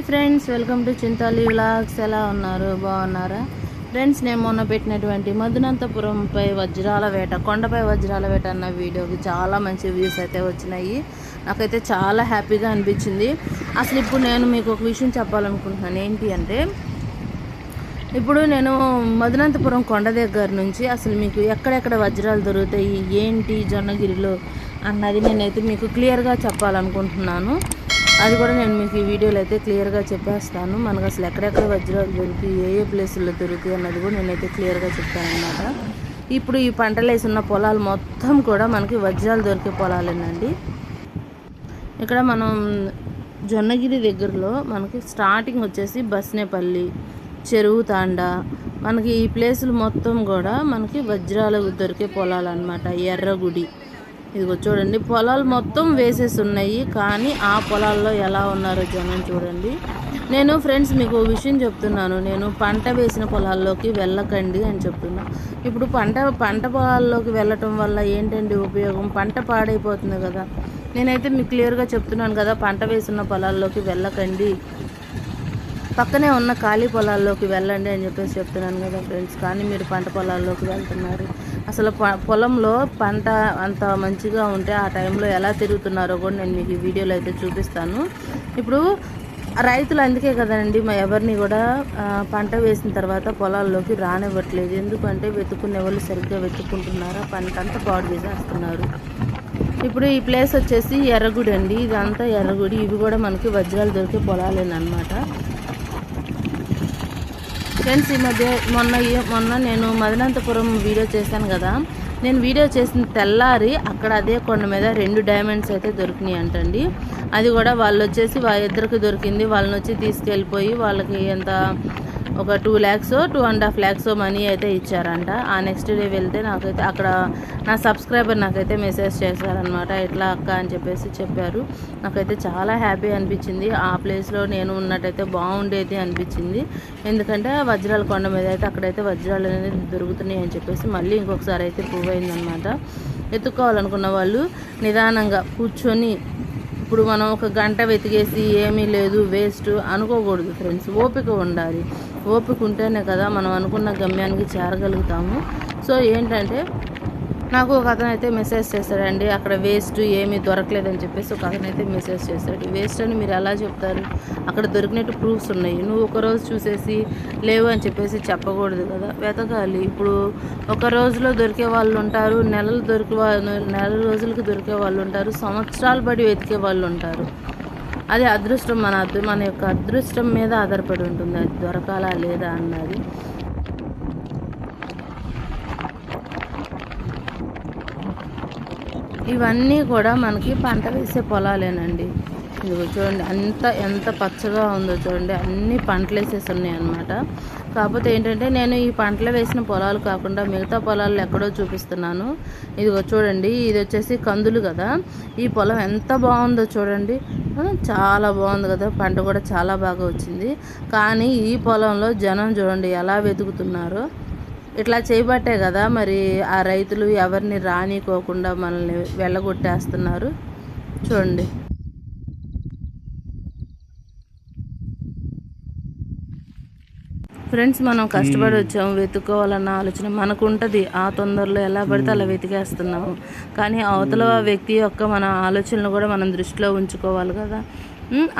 Hi friends welcome to Chintali vlogs. ఎలా ఉన్నారు? బాగున్నారా? ఫ్రెండ్స్ నేను మొన్న పెట్టినటువంటి మధునంతపురంపై వజ్రాల వేట కొండపై వజ్రాల వేట అన్న వీడియోకి చాలా మంచి వ్యూస్ అయితే వచ్చినాయి. నాకైతే చాలా హ్యాపీగా అనిపించింది. అసలు ఇప్పుడు నేను మీకు ఒక విషయం చెప్పాలనుకుంటున్నాను. ఏంటి అంటే ఇప్పుడు నేను మధునంతపురం కొండ దగ్గర నుంచి అసలు మీకు ఎక్కడెక్కడ వజ్రాలు దొరుకుతాయి ఏంటి జొన్నగిరిలో అన్నది నేనైతే మీకు క్లియర్గా చెప్పాలనుకుంటున్నాను. అది కూడా నేను మీకు ఈ వీడియోలో అయితే క్లియర్గా చెప్పేస్తాను. మనకు అసలు ఎక్కడెక్కడ వజ్రాలు దొరికి ఏ ఏ ప్లేసుల్లో దొరుకుతాయి అన్నది కూడా నేనైతే క్లియర్గా చెప్తానమాట ఇప్పుడు ఈ పంటలు వేసి ఉన్న పొలాలు మొత్తం కూడా మనకి వజ్రాలు దొరికే పొలాలేనండి. ఇక్కడ మనం జొన్నగిరి దగ్గరలో మనకి స్టార్టింగ్ వచ్చేసి బస్నేపల్లి చెరువు తాండ. మనకి ఈ ప్లేసులు మొత్తం కూడా మనకి వజ్రాలు దొరికే పొలాలు అనమాట ఎర్రగుడి. ఇదిగో చూడండి పొలాలు మొత్తం వేసేసి ఉన్నాయి కానీ ఆ పొలాల్లో ఎలా ఉన్నారో జనం చూడండి. నేను ఫ్రెండ్స్ మీకు విషయం చెప్తున్నాను నేను పంట వేసిన పొలాల్లోకి వెళ్ళకండి అని చెప్తున్నా. ఇప్పుడు పంట పంట పొలాల్లోకి వెళ్ళటం వల్ల ఏంటండి ఉపయోగం? పంట పాడైపోతుంది కదా. నేనైతే మీకు క్లియర్గా చెప్తున్నాను కదా పంట వేసిన పొలాల్లోకి వెళ్ళకండి. పక్కనే ఉన్న ఖాళీ పొలాల్లోకి వెళ్ళండి అని చెప్పేసి చెప్తున్నాను కదా ఫ్రెండ్స్ కానీ మీరు పంట పొలాల్లోకి వెళ్తున్నారు. అసలు పొలంలో పంట అంత మంచిగా ఉంటే ఆ టైంలో ఎలా తిరుగుతున్నారో కూడా నేను మీకు ఈ వీడియోలో అయితే చూపిస్తాను. ఇప్పుడు రైతులు అందుకే కదండి మా ఎవరిని కూడా పంట వేసిన తర్వాత పొలాల్లోకి రానివ్వట్లేదు. ఎందుకంటే వెతుక్కునే వాళ్ళు సరిగ్గా వెతుక్కుంటున్నారా? పంట అంతా పాడు చేసేస్తున్నారు. ఇప్పుడు ఈ ప్లేస్ వచ్చేసి ఎర్రగుడి అండి. ఇదంతా ఎర్రగుడి. ఇవి కూడా మనకి వజ్రాలు దొరికే పొలాలేనమాట ఫ్రెండ్స్ ఈ మధ్య మొన్న మొన్న నేను మదనంతపురం వీడియో చేశాను కదా. నేను వీడియో చేసిన తెల్లారి అక్కడ అదే కొండ మీద రెండు డైమండ్స్ అయితే దొరికినాయి అంటండి. అది కూడా వాళ్ళు వచ్చేసి వాళ్ళ ఇద్దరికి దొరికింది. వాళ్ళని వచ్చి తీసుకెళ్ళిపోయి వాళ్ళకి ఎంత ఒక two lakhs two and half lakhs money అయితే ఇచ్చారంట. ఆ నెక్స్ట్ డే వెళ్తే నాకైతే అక్కడ నా సబ్స్క్రైబర్ నాకైతే మెసేజ్ చేశారనమాట ఎట్లా అక్క అని చెప్పేసి చెప్పారు. నాకైతే చాలా హ్యాపీ అనిపించింది. ఆ ప్లేస్లో నేను ఉన్నట్టయితే బాగుండేది అనిపించింది. ఎందుకంటే వజ్రాల కొండ మీద అయితే అక్కడైతే వజ్రాలు అనేది దొరుకుతున్నాయి అని చెప్పేసి మళ్ళీ ఇంకొకసారి అయితే ప్రూవ్ అయిందనమాట ఎత్తుక్కోవాలనుకున్న వాళ్ళు నిదానంగా కూర్చొని ఇప్పుడు మనం ఒక గంట వెతికేసి ఏమీ లేదు వేస్ట్ అనుకోకూడదు ఫ్రెండ్స్ ఓపిక ఉండాలి. ఓపిక ఉంటేనే కదా మనం అనుకున్న గమ్యానికి చేరగలుగుతాము. సో ఏంటంటే నాకు ఒక అతను అయితే మెసేజ్ చేశాడండి అక్కడ వేస్ట్ ఏమీ దొరకలేదని చెప్పేసి ఒక అతను అయితే మెసేజ్ చేశాడు వేస్ట్ అని మీరు ఎలా చెప్తారు? అక్కడ దొరికినట్టు ప్రూఫ్స్ ఉన్నాయి. నువ్వు ఒక రోజు చూసేసి లేవు అని చెప్పేసి చెప్పకూడదు కదా. వెతకాలి. ఇప్పుడు ఒక రోజులో దొరికే వాళ్ళు ఉంటారు నెలలు దొరికే వాళ్ళు నెల రోజులకు దొరికే వాళ్ళు ఉంటారు సంవత్సరాలు పడి వెతికే వాళ్ళు ఉంటారు. అది అదృష్టం మన మన యొక్క అదృష్టం మీద ఆధారపడి ఉంటుంది. అది దొరకాలా లేదా అన్నది ఇవన్నీ కూడా మనకి పంట వేసే పొలాలేనండి. ఇదిగో చూడండి అంత ఎంత పచ్చగా ఉందో చూడండి అన్ని పంటలు వేసేసి ఉన్నాయి అనమాట కాకపోతే ఏంటంటే నేను ఈ పంటలు వేసిన పొలాలు కాకుండా మిగతా పొలాలు ఎక్కడో చూపిస్తున్నాను. ఇదిగో చూడండి ఇది వచ్చేసి కందులు కదా. ఈ పొలం ఎంత బాగుందో చూడండి. చాలా బాగుంది కదా పంట కూడా చాలా బాగా వచ్చింది. కానీ ఈ పొలంలో జనం చూడండి ఎలా వెతుకుతున్నారో. ఇట్లా చేయబట్టే కదా మరి ఆ రైతులు ఎవరిని రానికోకుండా మనల్ని వెళ్ళగొట్టేస్తున్నారు. చూడండి. ఫ్రెండ్స్ మనం కష్టపడి వచ్చాము వెతుక్కోవాలన్న ఆలోచన మనకు ఉంటుంది ఆ తొందరలో ఎలా పడితే అలా వెతికేస్తున్నాము. కానీ అవతల వ్యక్తి యొక్క మన ఆలోచనలు కూడా మనం దృష్టిలో ఉంచుకోవాలి కదా.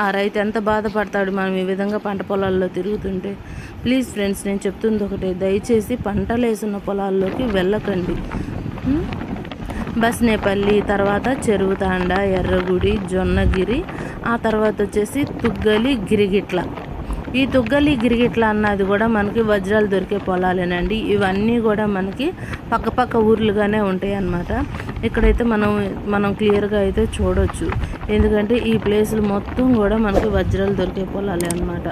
ఆ రైతు ఎంత బాధపడతాడు మనం ఈ విధంగా పంట పొలాల్లో తిరుగుతుంటే. ప్లీజ్ ఫ్రెండ్స్ నేను చెప్తుంది ఒకటే. దయచేసి పంటలు వేసున్న పొలాల్లోకి వెళ్ళకండి. బస్నేపల్లి తర్వాత చెరువు తాండ ఎర్రగుడి జొన్నగిరి ఆ తర్వాత వచ్చేసి తుగ్గలి గిరిగిట్ల. ఈ తుగ్గలి గిరిగిట్ల అన్నది కూడా మనకి వజ్రాలు దొరికే పొలాలేనండి. ఇవన్నీ కూడా మనకి పక్క పక్క ఊర్లుగానే ఉంటాయి అన్నమాట ఇక్కడైతే మనం మనం క్లియర్గా అయితే చూడొచ్చు. ఎందుకంటే ఈ ప్లేసులు మొత్తం కూడా మనకి వజ్రాలు దొరికే పొలాలే అన్నమాట.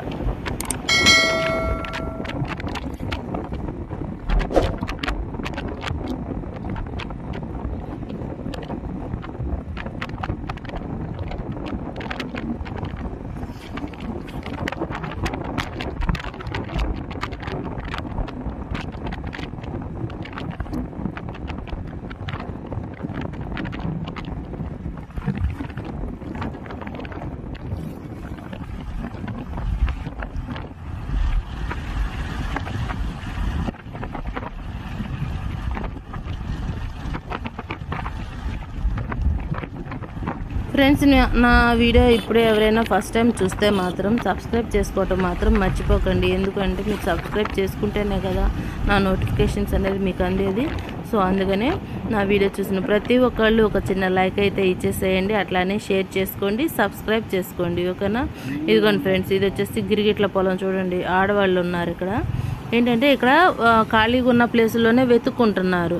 ఫ్రెండ్స్ నా వీడియో ఇప్పుడు ఎవరైనా ఫస్ట్ టైం చూస్తే మాత్రం సబ్స్క్రైబ్ చేసుకోవటం మాత్రం మర్చిపోకండి. ఎందుకంటే మీరు సబ్స్క్రైబ్ చేసుకుంటేనే కదా నా నోటిఫికేషన్స్ అనేది మీకు అందేది. సో అందుకనే నా వీడియో చూసిన ప్రతి ఒక్కళ్ళు ఒక చిన్న లైక్ అయితే ఇచ్చేసేయండి. అట్లానే షేర్ చేసుకోండి సబ్స్క్రైబ్ చేసుకోండి. ఓకేనా? ఇదిగోండి ఫ్రెండ్స్ ఇది వచ్చేసి గిరిగిట్ల పొలం చూడండి. ఆడవాళ్ళు ఉన్నారు ఇక్కడ. ఏంటంటే ఇక్కడ ఖాళీగా ఉన్న ప్లేసులోనే వెతుక్కుంటున్నారు.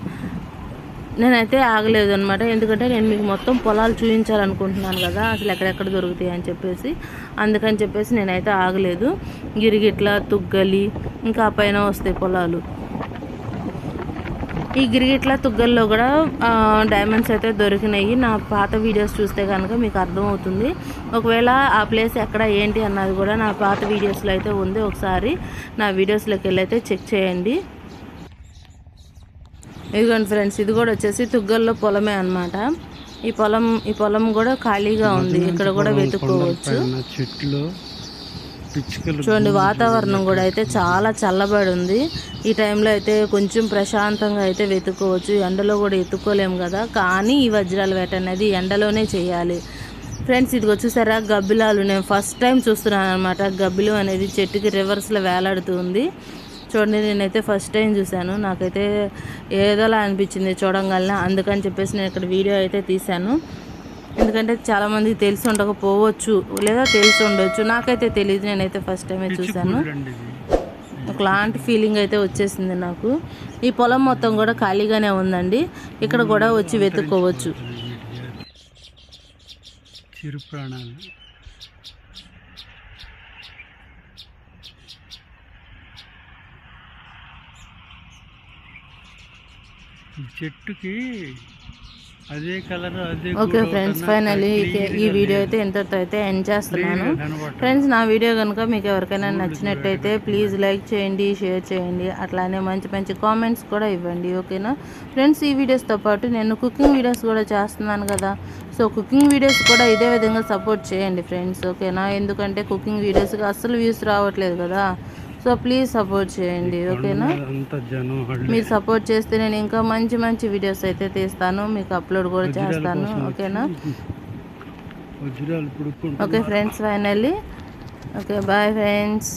నేనైతే ఆగలేదు అనమాట ఎందుకంటే నేను మీకు మొత్తం పొలాలు చూపించాలనుకుంటున్నాను కదా అసలు ఎక్కడెక్కడ దొరుకుతాయి అని చెప్పేసి. అందుకని చెప్పేసి నేనైతే ఆగలేదు. గిరిగిట్ల తుగ్గలి ఇంకా పైన వస్తాయి పొలాలు. ఈ గిరిగిట్ల తుగ్గల్లో కూడా డైమండ్స్ అయితే దొరికినాయి. నా పాత వీడియోస్ చూస్తే కనుక మీకు అర్థమవుతుంది. ఒకవేళ ఆ ప్లేస్ ఎక్కడ ఏంటి అన్నది కూడా నా పాత వీడియోస్లో అయితే ఉంది. ఒకసారి నా వీడియోస్లోకి వెళ్ళి అయితే చెక్ చేయండి. ఇదిగోండి ఫ్రెండ్స్ ఇది కూడా వచ్చేసి తుగ్గల్లో పొలమే అన్నమాట. ఈ పొలం ఈ పొలం కూడా ఖాళీగా ఉంది. ఇక్కడ కూడా వెతుక్కోవచ్చు. చెట్లు చూడండి వాతావరణం కూడా అయితే చాలా చల్లబడి ఉంది ఈ టైంలో అయితే కొంచెం ప్రశాంతంగా అయితే వెతుక్కోవచ్చు. ఎండలో కూడా ఎత్తుక్కోలేము కదా. కానీ ఈ వజ్రాల వేట అనేది ఎండలోనే చేయాలి. ఫ్రెండ్స్ ఇది వచ్చేసారా గబ్బిలాలు. నేను ఫస్ట్ టైం చూస్తున్నాను అనమాట గబ్బిలు అనేది చెట్టుకి రివర్స్లో వేలాడుతూ ఉంది. చూడండి నేనైతే ఫస్ట్ టైం చూశాను. నాకైతే ఏదోలా అనిపించింది చూడంగానే అందుకని చెప్పేసి నేను ఇక్కడ వీడియో అయితే తీశాను. ఎందుకంటే చాలా మందికి తెలిసి ఉండకపోవచ్చు లేదా తెలిసి ఉండొచ్చు. నాకైతే తెలియదు నేనైతే ఫస్ట్ టైమే చూశాను. ఒకలాంటి ఫీలింగ్ అయితే వచ్చేసింది నాకు. ఈ పొలం మొత్తం కూడా ఖాళీగానే ఉందండి. ఇక్కడ కూడా వచ్చి వెతుక్కోవచ్చు. చిరు ప్రాణాలు. చెట్టుకి అదే కలర్ అదే ఓకే ఫ్రెండ్స్ ఫైనలీ ఈ వీడియో అయితే ఇంతటితో అయితే ఎండ్ చేస్తున్నాను. ఫ్రెండ్స్ నా వీడియో కనుక మీకు ఎవరికైనా నచ్చినట్టయితే ప్లీజ్ లైక్ చేయండి షేర్ చేయండి. అట్లానే మంచి మంచి కామెంట్స్ కూడా ఇవ్వండి ఓకేనా? ఫ్రెండ్స్ ఈ వీడియోస్తో పాటు నేను కుకింగ్ వీడియోస్ కూడా చేస్తున్నాను కదా. సో కుకింగ్ వీడియోస్ కూడా ఇదే విధంగా సపోర్ట్ చేయండి ఫ్రెండ్స్ ఓకేనా? ఎందుకంటే కుకింగ్ వీడియోస్కి అస్సలు వ్యూస్ రావట్లేదు కదా. సో ప్లీజ్ సపోర్ట్ చేయండి ఓకేనా. మీరు సపోర్ట్ చేస్తే నేను ఇంకా మంచి మంచి వీడియోస్ అయితే తీస్తాను మీకు అప్లోడ్ కూడా చేస్తాను ఓకేనా okay friends finally okay bye friends